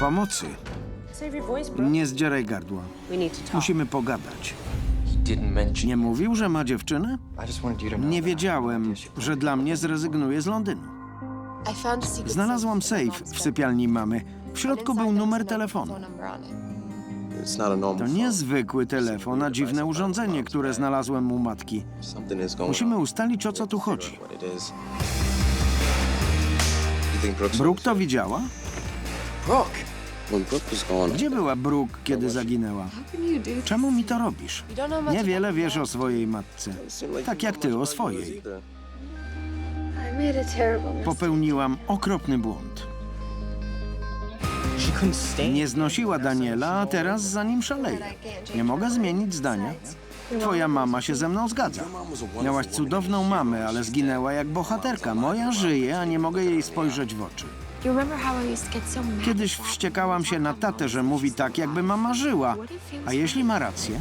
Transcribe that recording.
Pomocy. Nie zdzieraj gardła. Musimy pogadać. Nie mówił, że ma dziewczynę? Nie wiedziałem, że dla mnie zrezygnuje z Londynu. Znalazłam safe w sypialni mamy. W środku był numer telefonu. A normal To niezwykły telefon, a dziwne urządzenie, które znalazłem u matki. Musimy ustalić, o co tu chodzi. Brooke to widziała? Brooke! Gdzie była Brooke, kiedy zaginęła? Czemu mi to robisz? Niewiele wiesz o swojej matce. Tak jak ty o swojej. Popełniłam okropny błąd. Nie znosiła Daniela, a teraz za nim szaleje. Nie mogę zmienić zdania. Twoja mama się ze mną zgadza. Miałaś cudowną mamę, ale zginęła jak bohaterka. Moja żyje, a nie mogę jej spojrzeć w oczy. Kiedyś wściekałam się na tatę, że mówi tak, jakby mama żyła. A jeśli ma rację?